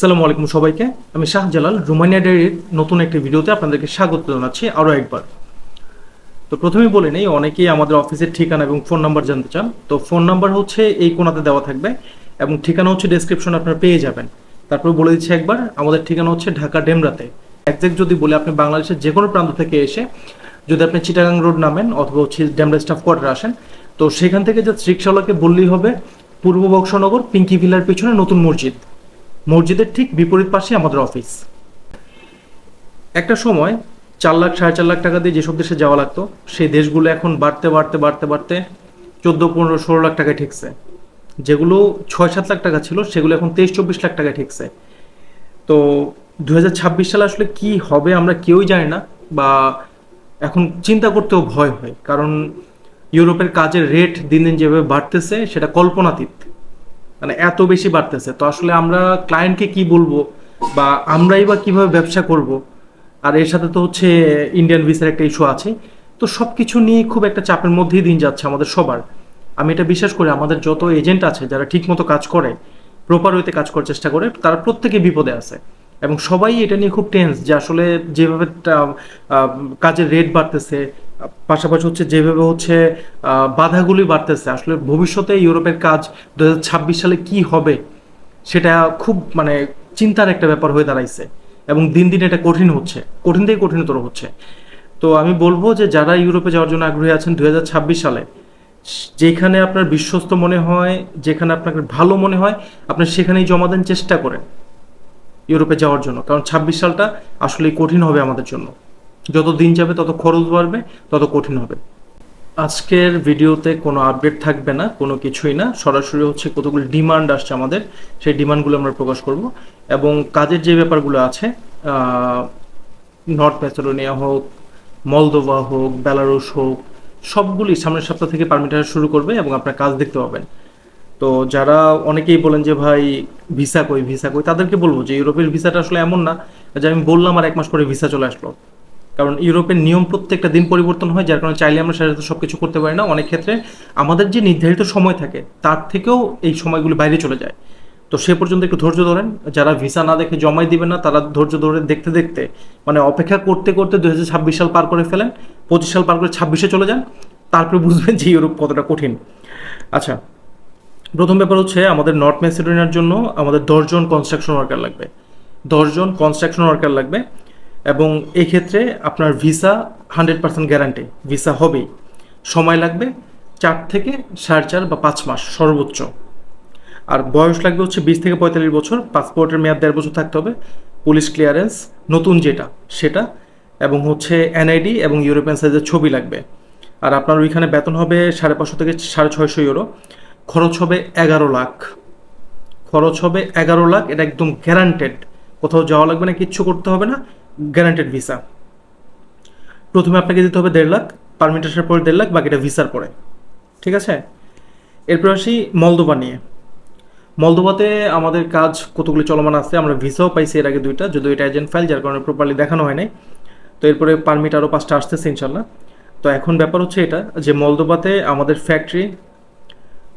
সালামু আলাইকুম সবাইকে। আমি শাহজালাল, রোমানিয়া ডায়েরির নতুন একটি ভিডিওতে আপনাদেরকে স্বাগত জানাচ্ছি আরও একবার। তো প্রথমেই বলে নেই, অনেকেই আমাদের অফিসের ঠিকানা এবং ফোন নাম্বার জানতে চান। তো ফোন নাম্বার হচ্ছে এই কোনাতে দেওয়া থাকবে এবং ঠিকানা হচ্ছে ডেসক্রিপশন আপনারা পেয়ে যাবেন। তারপর বলে দিচ্ছি একবার, আমাদের ঠিকানা হচ্ছে ঢাকা ডেমরাতে। একজ্যাক্ট যদি বলে, আপনি বাংলাদেশের যে কোনো প্রান্ত থেকে এসে যদি আপনি চিটাগাং রোড নামেন অথবা হচ্ছে ডেমরা স্টাফ কোয়ার্টার আসেন, তো সেখান থেকে যে রিক্সাওয়ালাকে বললেই হবে, পূর্ব বক্সনগর, পিঙ্কি ভিলার পিছনে নতুন মসজিদ। মসজিদের ঠিক বিপরীত পাশে আমাদের অফিস একটা সময় চার লাখ, সাড়ে চার লাখ টাকা দিয়ে যেসব দেশে যাওয়া লাগতো, সেই দেশগুলো এখন বাড়তে বাড়তে বাড়তে বাড়তে চোদ্দ, পনেরো, ষোলো লাখ টাকায় ঠেকছে। যেগুলো ছয়, সাত লাখ টাকা ছিল, সেগুলো এখন তেইশ, চব্বিশ লাখ টাকায় ঠেকছে। তো দু ছাব্বিশ সালে আসলে কি হবে আমরা কেউই জানি না, বা এখন চিন্তা করতেও ভয় হয়। কারণ ইউরোপের কাজের রেট দিন দিন যেভাবে বাড়তেছে, সেটা কল্পনাতীত। মানে এত বেশি বাড়তেছে। তো আসলে আমরা ক্লায়েন্টকে কি বলব বা আমরাই বা কীভাবে ব্যবসা করব? আর এর সাথে তো হচ্ছে ইন্ডিয়ান ভিসার একটা ইস্যু আছে। তো সব কিছু নিয়ে খুব একটা চাপের মধ্যেই দিন যাচ্ছে আমাদের সবার। আমি এটা বিশ্বাস করি আমাদের যত এজেন্ট আছে, যারা ঠিকমতো কাজ করে প্রপার ওয়েতে কাজ করার চেষ্টা করে, তারা প্রত্যেকে বিপদে আছে। এবং সবাই এটা নিয়ে খুব টেন্স যে আসলে যেভাবে কাজের রেট বাড়তেছে পাশাপাশি হচ্ছে যেভাবে হচ্ছে বাধাগুলি বাড়তেছে, আসলে ভবিষ্যতে ইউরোপের কাজ দুই হাজার ছাব্বিশ সালে কি হবে সেটা খুব মানে চিন্তার একটা ব্যাপার হয়ে দাঁড়াইছে এবং দিন দিন এটা কঠিন হচ্ছে, কঠিন থেকে কঠিনতর হচ্ছে। তো আমি বলব যে যারা ইউরোপে যাওয়ার জন্য আগ্রহী আছেন দুই হাজার ছাব্বিশ সালে, যেখানে আপনার বিশ্বস্ত মনে হয়, যেখানে আপনাকে ভালো মনে হয়, আপনি সেখানেই জমা দেন চেষ্টা করেন ইউরোপে যাওয়ার জন্য। কারণ ছাব্বিশ সালটা আসলে কঠিন হবে আমাদের জন্য। যত দিন যাবে, তত খরচ বাড়বে, তত কঠিন হবে। আজকের ভিডিওতে কোনো আপডেট থাকবে না, কোনো কিছুই না। সরাসরি হচ্ছে কতগুলো ডিমান্ড আসছে আমাদের, সেই ডিমান্ডগুলো আমরা প্রকাশ করব। এবং কাজের যে ব্যাপারগুলো আছে নর্থ ম্যাসেডোনিয়া হোক মলদোভা হোক বেলারুশ হোক, সবগুলি সামনের সপ্তাহ থেকে পারমিট আসা শুরু করবে এবং আপনার কাজ দেখতে পাবেন। তো যারা অনেকেই বলেন যে, ভাই ভিসা কই ভিসা কই? তাদেরকে বলব যে, ইউরোপের ভিসাটা আসলে এমন না। যে আমি বললাম আর এক মাস পরে ভিসা চলে আসলো। কারণ ইউরোপের নিয়ম প্রত্যেকটা দিন পরিবর্তন হয়, যার কারণে চাইলে আমরা সাথে সব কিছু করতে পারি না। অনেক ক্ষেত্রে আমাদের যে নির্ধারিত সময় থাকে, তার থেকেও এই সময়গুলি বাইরে চলে যায়। তো সে পর্যন্ত একটু ধৈর্য ধরেন, যারা ভিসা না দেখে জমাই দিবেন না, তারা ধৈর্য ধরে দেখতে দেখতে মানে অপেক্ষা করতে করতে দু ছাব্বিশ সাল পার করে ফেলেন, পঁচিশ সাল পার করে ছাব্বিশে চলে যান, তারপরে বুঝবেন যে ইউরোপ কতটা কঠিন। আচ্ছা প্রথম ব্যাপার হচ্ছে আমাদের নর্থ ম্যাসিডোনিয়ার জন্য আমাদের দশজন কনস্ট্রাকশন ওয়ার্কার লাগবে। দশজন কনস্ট্রাকশন ওয়ার্কার লাগবে। এবং এই ক্ষেত্রে আপনার visa hundred percent guarantee, visa হবেই। সময় লাগবে চার থেকে সাড়ে চার বা পাঁচ মাস সর্বোচ্চ। আর বয়স লাগবে হচ্ছে বিশ থেকে পঁয়তাল্লিশ বছর, পাসপোর্টের মেয়াদ দেড় বছর থাকতে হবে, পুলিশ ক্লিয়ারেন্স, নতুন যেটা, সেটা, এবং হচ্ছে এনআইডি এবং ইউরোপিয়ান সাইজের ছবি লাগবে। আর আপনার ওইখানে বেতন হবে সাড়ে পাঁচশো থেকে সাড়ে ছয়শো ইউরো, খরচ হবে এগারো লাখ। খরচ হবে এগারো লাখ, এটা একদম গ্যারান্টেড কোথাও যাওয়া লাগবে না, কিচ্ছু করতে হবে না। Guaranteed visa. প্রথমে আপনাকে দিতে হবে দেড় লাখ, পারমিট আসার পরে দেড় লাখ, বাকিটা ভিসার পরে। ঠিক আছে? এরপর আসি মলদোবা নিয়ে। মলদোবাতে আমাদের কাজ কতগুলি চলমান আছে, আমরা ভিসাও পাইছি এর আগে দুইটা, যদিও এটা এজেন্ট ফাইল যার কারণে প্রপারলি দেখানো হয় নাই। তো এরপরে পারমিট আরও পাঁচটা আসতেছে ইনশাল্লাহ তো এখন ব্যাপার হচ্ছে এটা, যে মলদোবাতে আমাদের ফ্যাক্টরি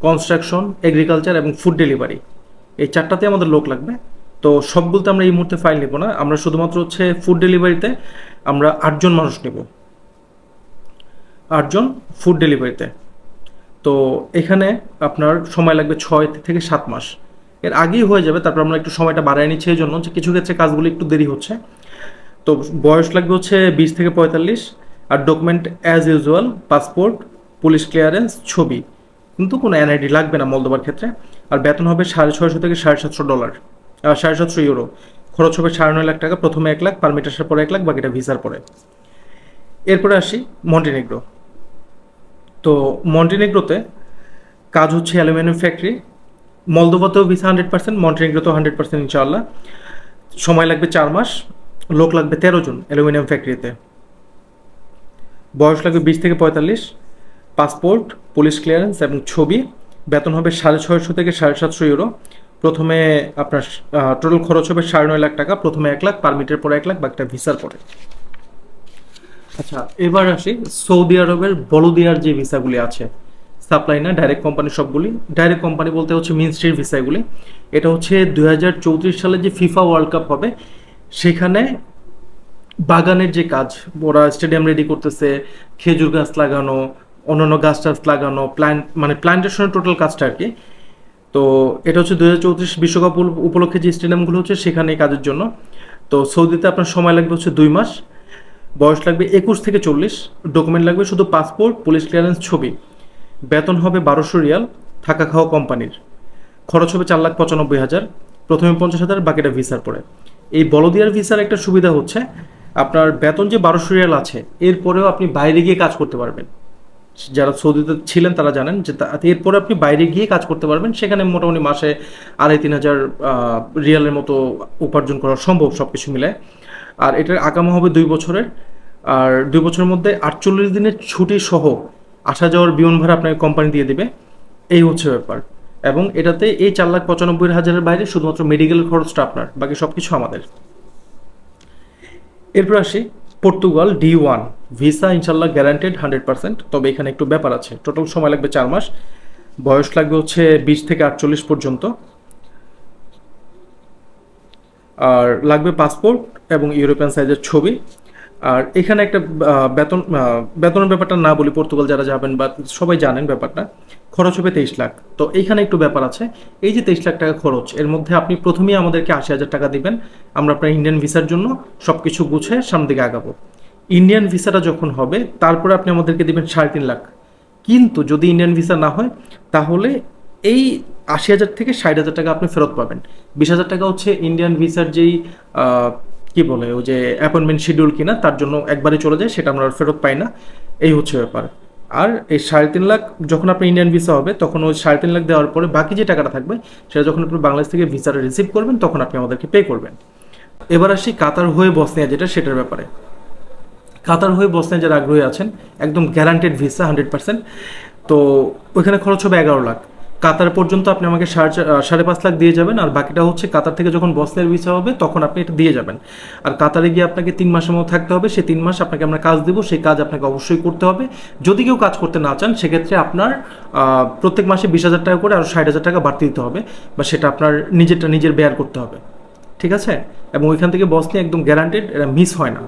কনস্ট্রাকশন এগ্রিকালচার এবং ফুড ডেলিভারি এই চারটাতে আমাদের লোক লাগবে। তো সবগুলোতে আমরা এই মুহূর্তে ফাইল নেব না। আমরা শুধুমাত্র হচ্ছে ফুড ডেলিভারিতে আমরা আটজন মানুষ নেব। আটজন ফুড ডেলিভারিতে তো। এখানে আপনার সময় লাগবে ছয় থেকে সাত মাস। এর আগেই হয়ে যাবে, তারপর আমরা একটু সময়টা বাড়ায় নিচ্ছি এই জন্য যে কিছু ক্ষেত্রে কাজগুলো একটু দেরি হচ্ছে। তো বয়স লাগবে হচ্ছে বিশ থেকে পঁয়তাল্লিশ আর document as usual passport police clearance ছবি। কিন্তু কোনো এনআইডি লাগবে না মলদোবার ক্ষেত্রে। আর বেতন হবে সাড়ে ছয়শো থেকে সাড়ে সাতশো ডলার সাড়ে সাতশো ইউরো। খরচ হবে সাড়ে নয় লাখ টাকা, প্রথমে এক লাখ, পারমিট আসার পরে এক লাখ, বাকিটা ভিসার পরে। এরপরে আসি মন্টিনেগ্রো। তো মন্টিনেগ্রোতে কাজ হচ্ছে অ্যালুমিনিয়াম ফ্যাক্টরি। মলদোভাতেও ভিসা হান্ড্রেড পার্সেন্ট, মন্টিনেগ্রোতেও হান্ড্রেড পার্সেন্ট ইনশাআল্লাহ। সময় লাগবে চার মাস, লোক লাগবে তেরো জন অ্যালুমিনিয়াম ফ্যাক্টরিতে। বয়স লাগবে বিশ থেকে পঁয়তাল্লিশ। পাসপোর্ট, পুলিশ ক্লিয়ারেন্স এবং ছবি। বেতন হবে সাড়ে ছয়শো থেকে সাড়ে সাতশো ইউরো। প্রথমে আপনার টোটাল খরচ হবে সাড়ে নয় লাখ টাকা, প্রথমে এক লাখ পারমিটের পরে এক লাখ, বাকিটা ভিসার পরে। আচ্ছা এবার আসি সৌদি আরবের বলদিয়ার যে ভিসাগুলি আছে সাপ্লাই না ডাইরেক্ট কোম্পানি সবগুলি। ডাইরেক্ট কোম্পানি বলতে হচ্ছে মিনস্ট্রির ভিসাগুলি এটা হচ্ছে দুই হাজার চৌত্রিশ সালে যে ফিফা ওয়ার্ল্ড কাপ হবে, সেখানে বাগানের যে কাজ, ওরা স্টেডিয়াম রেডি করতেছে, খেজুর গাছ লাগানো, অন্যান্য গাছ টাছ লাগানো প্ল্যান্ট মানে প্ল্যান্টেশনের টোটাল কাজটা আর কি। তো এটা হচ্ছে দু বিশ্বকাপ উপ- উপলক্ষে যে স্টেডিয়ামগুলো হচ্ছে সেখানে কাজের জন্য। তো সৌদিতে আপনার সময় লাগবে হচ্ছে দুই মাস, বয়স লাগবে একুশ থেকে চল্লিশ, ডকুমেন্ট লাগবে শুধু পাসপোর্ট, পুলিশ ক্লিয়ারেন্স ছবি। বেতন হবে বারোশো রিয়াল, থাকা খাওয়া কোম্পানির। খরচ হবে চার লাখ পঁচানব্বই হাজার, প্রথমে পঞ্চাশ হাজার, বাকিটা ভিসার পরে। এই বলদিয়ার ভিসার একটা সুবিধা হচ্ছে, আপনার বেতন যে বারোশো রিয়াল আছে, এরপরেও আপনি বাইরে গিয়ে কাজ করতে পারবেন। যারা সৌদিতে ছিলেন তারা জানেন যে এরপরে আপনি বাইরে গিয়ে কাজ করতে পারবেন। সেখানে মোটামুটি মাসে আড়াই তিন হাজার রিয়ালের মতো উপার্জন করা সম্ভব সব কিছু মিলে। আর এটার আগামা হবে দুই বছরের। আর দুই বছরের মধ্যে আটচল্লিশ দিনের ছুটি সহ আসা যাওয়ার বিমান ভাড়া আপনাকে কোম্পানি দিয়ে দেবে। এই হচ্ছে ব্যাপার। এবং এটাতে এই চার লাখ পঁচানব্বই হাজারের বাইরে শুধুমাত্র মেডিকেল খরচটা আপনার, বাকি সব কিছু আমাদের। এরপর আসি। পর্তুগাল ডি ওয়ান, ভিসা ইনশাল্লাহ গ্যারান্টেড হান্ড্রেড পার্সেন্ট তবে এখানে একটু ব্যাপার আছে। টোটাল সময় লাগবে চার মাস, বয়স লাগবে হচ্ছে বিশ থেকে আটচল্লিশ পর্যন্ত। আর লাগবে পাসপোর্ট এবং ইউরোপিয়ান সাইজের ছবি। আর এখানে একটা বেতন বেতনের ব্যাপারটা না বলি পর্তুগাল যারা যাবেন বা সবাই জানেন ব্যাপারটা, খরচ হবে তেইশ লাখ। তো এইখানে একটু ব্যাপার আছে, এই যে তেইশ লাখ টাকা খরচ, এর মধ্যে আপনি প্রথমেই আমাদেরকে আশি হাজার টাকা দিবেন, আমরা আপনার ইন্ডিয়ান ভিসার জন্য সব কিছু গুছে সামনের দিকে আগাবো। ইন্ডিয়ান ভিসাটা যখন হবে, তারপরে আপনি আমাদেরকে দিবেন সাড়ে তিন লাখ। কিন্তু যদি ইন্ডিয়ান ভিসা না হয়, তাহলে এই আশি হাজার থেকে ষাট হাজার টাকা আপনি ফেরত পাবেন। বিশ হাজার টাকা হচ্ছে ইন্ডিয়ান ভিসার যেই কি বলে, ওই যে অ্যাপয়েন্টমেন্ট শিডিউল কিনা, তার জন্য একবারে চলে যায়, সেটা আমরা ফেরত পাই না। এই হচ্ছে ব্যাপার। আর এই সাড়ে তিন লাখ যখন আপনি ইন্ডিয়ান ভিসা হবে, তখন ওই সাড়ে তিন লাখ দেওয়ার পরে বাকি যে টাকাটা থাকবে, সেটা যখন আপনি বাংলাদেশ থেকে ভিসাটা রিসিভ করবেন, তখন আপনি আমাদেরকে পে করবেন। এবার আসি কাতার হয়ে বসনিয়া যেটা, সেটার ব্যাপারে। কাতার হয়ে বসনিয়া যারা আগ্রহী আছেন, একদম গ্যারান্টেড ভিসা হান্ড্রেড পার্সেন্ট তো ওইখানে খরচ হবে এগারো লাখ। কাতার পর্যন্ত আপনি আমাকে সাড়ে সাড়ে পাঁচ লাখ দিয়ে যাবেন, আর বাকিটা হচ্ছে কাতার থেকে যখন বসনিয়ার ভিসা হবে, তখন আপনি এটা দিয়ে যাবেন। আর কাতারে গিয়ে আপনাকে তিন মাসের মতো থাকতে হবে, সেই তিন মাস আপনাকে আমরা কাজ দেবো, সেই কাজ আপনাকে অবশ্যই করতে হবে। যদি কেউ কাজ করতে না চান, সেক্ষেত্রে আপনার প্রত্যেক মাসে বিশ হাজার টাকা করে আর ষাট হাজার টাকা বাড়তি দিতে হবে, বা সেটা আপনার নিজেরটা নিজের বেয়ার করতে হবে। ঠিক আছে? এবং ওইখান থেকে বসনিয়া একদম গ্যারান্টেড এটা মিস হয় না।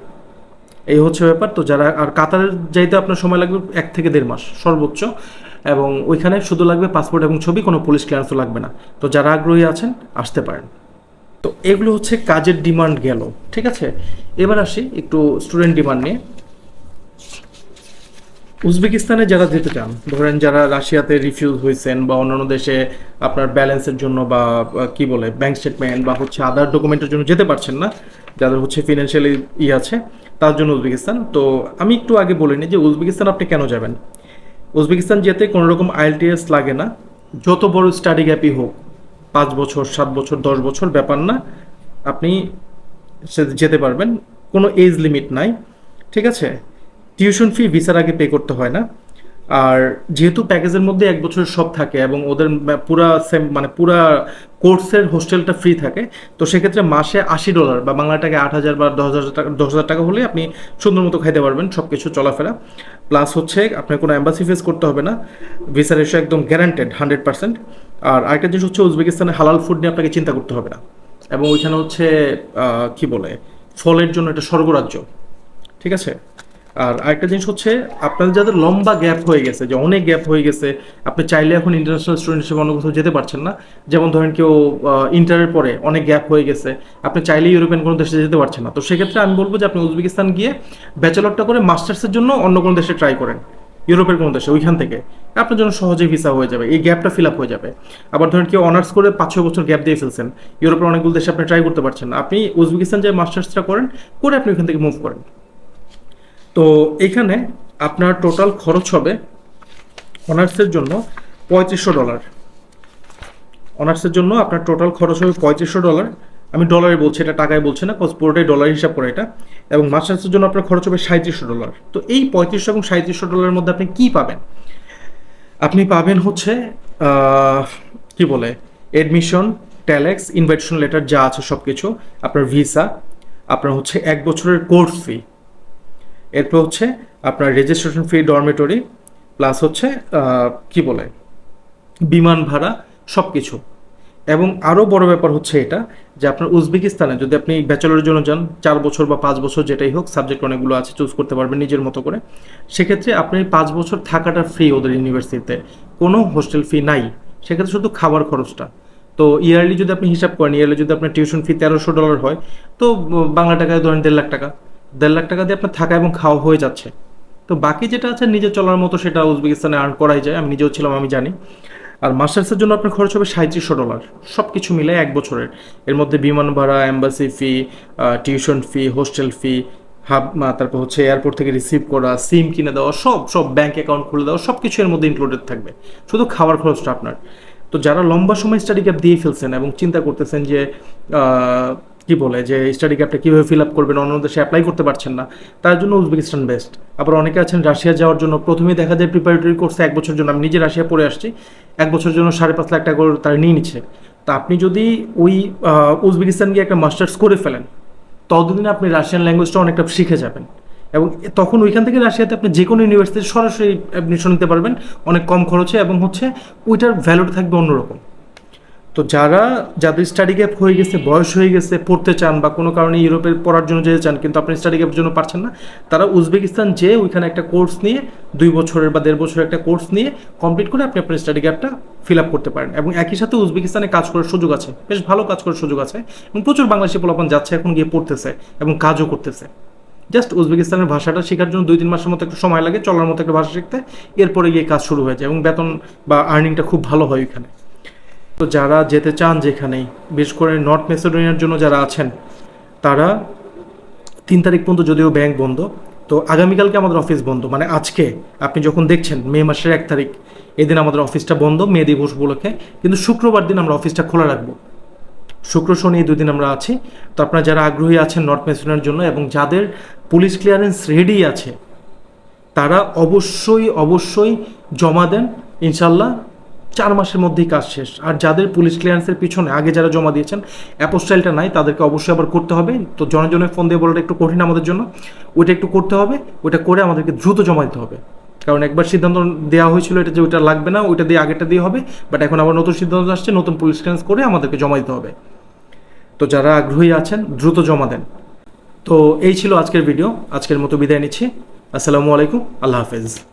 এই হচ্ছে ব্যাপার। তো যারা, আর কাতারের যাইতে আপনার সময় লাগবে এক থেকে দেড় মাস সর্বোচ্চ। এবং ওইখানে শুধু লাগবে পাসপোর্ট এবং ছবি, কোনো পুলিশ ক্লিয়ারেন্সও লাগবে না। তো যারা আগ্রহী আছেন, আসতে পারেন। তো এগুলো হচ্ছে কাজের ডিমান্ড গেল, ঠিক আছে? এবার আসি একটু স্টুডেন্ট ডিমান্ড নিয়ে। উজবেকিস্তানে যারা যেতে চান, ধরেন যারা রাশিয়াতে রিফিউজ হয়েছেন বা অন্যান্য দেশে আপনার ব্যালেন্সের জন্য বা কি বলে ব্যাংক স্টেটমেন্ট বা হচ্ছে আদার ডকুমেন্টের জন্য যেতে পারছেন না, যাদের হচ্ছে ফিনান্সিয়ালি ই আছে, তার জন্য উজবেকিস্তান। তো আমি একটু আগে বলিনি যে উজবেকিস্তান আপনি কেন যাবেন? উজবেকিস্তান যেতে কোনো রকম আইএলটিএস লাগে না। যত বড় স্টাডি গ্যাপই হোক, পাঁচ বছর, সাত বছর, দশ বছর ব্যাপার না, আপনি যেতে পারবেন। কোনো এজ লিমিট নাই। ঠিক আছে? টিউশন ফি ভিসার আগে পে করতে হয় না। আর যেহেতু প্যাকেজের মধ্যে এক বছরের সব থাকে এবং ওদের পুরা সেম মানে পুরা কোর্সের হোস্টেলটা ফ্রি থাকে, তো সেক্ষেত্রে মাসে আশি ডলার বা বাংলা টাকা আট হাজার বা দশ হাজার টাকা, দশ হাজার টাকা হলে আপনি সুন্দর মতো খাইতে পারবেন সব কিছু চলাফেরা। প্লাস হচ্ছে আপনার কোনো অ্যাম্বাসি ফেস করতে হবে না ভিসার এসে একদম গ্যারান্টেড হান্ড্রেড পার্সেন্ট আর আরেকটা জিনিস হচ্ছে উজবেকিস্তানে হালাল ফুড নিয়ে আপনাকে চিন্তা করতে হবে না। এবং ওইখানে হচ্ছে কি বলে, ফলের জন্য এটা স্বর্গরাজ্য। ঠিক আছে? আর আরেকটা জিনিস হচ্ছে আপনাদের যাদের লম্বা গ্যাপ হয়ে গেছে, যে অনেক গ্যাপ হয়ে গেছে, আপনি চাইলে এখন ইন্টারন্যাশনাল স্টুডেন্ট হিসেবে অন্য কোথাও যেতে পারছেন না। যেমন ধরেন কেউ ইন্টারের পরে অনেক গ্যাপ হয়ে গেছে, আপনি চাইলে ইউরোপিয়ান কোনো দেশে যেতে পারছেন না। তো সেক্ষেত্রে আমি বলব যে আপনি উজবেকিস্তান গিয়ে ব্যাচেলরটা করে মাস্টার্সের জন্য অন্য কোনো দেশে ট্রাই করেন, ইউরোপের কোনো দেশে, ওইখান থেকে। আপনার জন্য সহজেই ভিসা হয়ে যাবে, এই গ্যাপটা ফিল আপ হয়ে যাবে। আবার ধরেন কেউ অনার্স করে পাঁচ ছয় বছর গ্যাপ দিয়ে ফেলছেন, ইউরোপের অনেকগুলো দেশে আপনি ট্রাই করতে পারছেন না। আপনি উজবেকিস্তান যে মাস্টার্সটা করেন, করে আপনি ওইখান থেকে মুভ করেন। তো এখানে আপনার টোটাল খরচ হবে অনার্সের জন্য পঁয়ত্রিশশো ডলার অনার্সের জন্য আপনার টোটাল খরচ হবে পঁয়ত্রিশশো ডলার আমি ডলারে বলছি, এটা টাকায় বলছি না কজ পুরোটাই ডলার হিসাব করে এটা। এবং মাস্টার্সের জন্য আপনার খরচ হবে সাঁত্রিশশো ডলার তো এই পঁয়ত্রিশশো এবং সাঁত্রিশশো ডলারের মধ্যে আপনি কি পাবেন? আপনি পাবেন হচ্ছে কি বলে এডমিশন ট্যালেক্স ইনভাইটেশন লেটার যা আছে সব কিছু আপনার ভিসা আপনার হচ্ছে এক বছরের কোর্স ফি এরপর হচ্ছে আপনার রেজিস্ট্রেশন ফি ডরমেটরি প্লাস হচ্ছে কি বলে, বিমান ভাড়া সব কিছু এবং আরও বড় ব্যাপার হচ্ছে এটা, যে আপনার উজবেকিস্তানে যদি আপনি ব্যাচেলরের জন্য যান, চার বছর বা পাঁচ বছর যেটাই হোক সাবজেক্ট অনেকগুলো আছে চুজ করতে পারবেন নিজের মতো করে, সেক্ষেত্রে আপনি পাঁচ বছর থাকাটা ফ্রি ওদের ইউনিভার্সিটিতে কোনো হোস্টেল ফি নাই, সেক্ষেত্রে শুধু খাবার খরচটা। তো ইয়ারলি যদি আপনি হিসাব করেন ইয়ারলি যদি আপনার টিউশন ফি তেরোশো ডলার হয়, তো বাংলা টাকায় ধরেন দেড় লাখ টাকা। দেড় লাখ টাকা দিয়ে আপনার থাকা এবং খাওয়া হয়ে যাচ্ছে। তো বাকি যেটা আছে নিজে চলার মতো সেটা উজবেকিস্তানে আর্ন করাই যায়। আমি নিজেও ছিলাম, আমি জানি। আর মাস্টার্সের জন্য আপনার খরচ হবে সাঁত্রিশশো ডলার। সব কিছু মিলে এক বছরের। এর মধ্যে বিমান ভাড়া embassy fee tuition fee hostel fee hub তারপর হচ্ছে এয়ারপোর্ট থেকে রিসিভ করা সিম কিনে দেওয়া, সব সব ব্যাঙ্ক অ্যাকাউন্ট খুলে দেওয়া সব কিছু এর মধ্যে ইনক্লুডেড থাকবে। শুধু খাওয়ার খরচটা আপনার। তো যারা লম্বা সময় স্টাডি গ্যাপ দিয়ে ফেলছেন এবং চিন্তা করতেছেন যে কি বলে, যে স্টাডি গ্যাপটা কীভাবে ফিল আপ করবেন, অন্য দেশে অ্যাপ্লাই করতে পারছেন না, তার জন্য উজবেকিস্তান বেস্ট আবার অনেকে আছেন রাশিয়া যাওয়ার জন্য, প্রথমেই দেখা যায় প্রিপারেটরি কোর্সে এক বছর জন্য, আমি নিজে রাশিয়া পড়ে আসছি, এক বছরের জন্য সাড়ে পাঁচ লাখ টাকা করে তারা নিয়ে নিচ্ছে। তা আপনি যদি ওই উজবেকিস্তান গিয়ে একটা মাস্টার্স করে ফেলেন, ততদিনে আপনি রাশিয়ান ল্যাঙ্গুয়েজটা অনেকটা শিখে যাবেন। এবং তখন ওইখান থেকে রাশিয়াতে আপনি যে কোনো ইউনিভার্সিটিতে সরাসরি অ্যাডমিশন নিতে পারবেন, অনেক কম খরচে এবং হচ্ছে ওইটার ভ্যালুটা থাকবে অন্যরকম। তো যারা, যাদের স্টাডি গ্যাপ হয়ে গেছে, বয়স হয়ে গেছে, পড়তে চান বা কোনো কারণে ইউরোপে পড়ার জন্য যেতে চান, কিন্তু আপনি স্টাডি গ্যাপের জন্য পারছেন না, তারা উজবেকিস্তান যে ওইখানে একটা কোর্স নিয়ে, দুই বছরের বা দেড় বছরের একটা কোর্স নিয়ে কমপ্লিট করে আপনি আপনার স্টাডি গ্যাপটা ফিল আপ করতে পারেন। এবং একই সাথে উজবেকিস্তানে কাজ করার সুযোগ আছে। বেশ ভালো কাজ করার সুযোগ আছে। এবং প্রচুর বাংলাদেশি পোলাপান যাচ্ছে এখন গিয়ে পড়তেছে এবং কাজও করতেছে। জাস্ট উজবেকিস্তানের ভাষাটা শেখার জন্য দুই, তিন মাসের মতো একটু সময় লাগে, চলার মতো একটা ভাষা শিখতে। এরপরে গিয়ে কাজ শুরু হয়ে যায় এবং বেতন বা আর্নিংটা খুব ভালো হয় ওইখানে। তো যারা যেতে চান যেখানেই, বিশেষ করে নর্থ মেসিডোনিয়ার জন্য যারা আছেন, তারা তিন তারিখ পর্যন্ত যদিও ব্যাংক বন্ধ, তো আগামীকালকে আমাদের অফিস বন্ধ। মানে আজকে আপনি যখন দেখছেন, মে মাসের এক তারিখ, এদিন আমাদের অফিসটা বন্ধ, মে দিবস উপলক্ষে, কিন্তু শুক্রবার দিন আমরা অফিসটা খোলা রাখব। শুক্র, শনি এই দুদিন আমরা আছি। তো আপনারা যারা আগ্রহী আছেন নর্থ মেসিডোনিয়ার জন্য এবং যাদের পুলিশ ক্লিয়ারেন্স রেডি আছে, তারা অবশ্যই অবশ্যই জমা দেন ইনশাল্লাহ চার মাসের মধ্যেই কাজ শেষ। আর যাদের পুলিশ ক্লিয়ারেন্সের পিছনে আগে যারা জমা দিয়েছেন অ্যাপোস্টাইলটা নাই, তাদেরকে অবশ্যই আবার করতে হবে। তো জনে জনে ফোন দিয়ে বলাটা একটু কঠিন আমাদের জন্য। ওইটা একটু করতে হবে, ওইটা করে আমাদেরকে দ্রুত জমা দিতে হবে। কারণ একবার সিদ্ধান্ত দেওয়া হয়েছিল এটা যে ওইটা লাগবে না, ওইটা দিয়ে আগেরটা দিয়ে হবে বাট এখন আবার নতুন সিদ্ধান্ত আসছে, নতুন পুলিশ ক্লিয়ারেন্স করে আমাদেরকে জমা দিতে হবে। তো যারা আগ্রহী আছেন, দ্রুত জমা দেন। তো এই ছিল আজকের ভিডিও আজকের মতো বিদায় নিচ্ছি। আসসালামু আলাইকুম, আল্লাহ হাফেজ।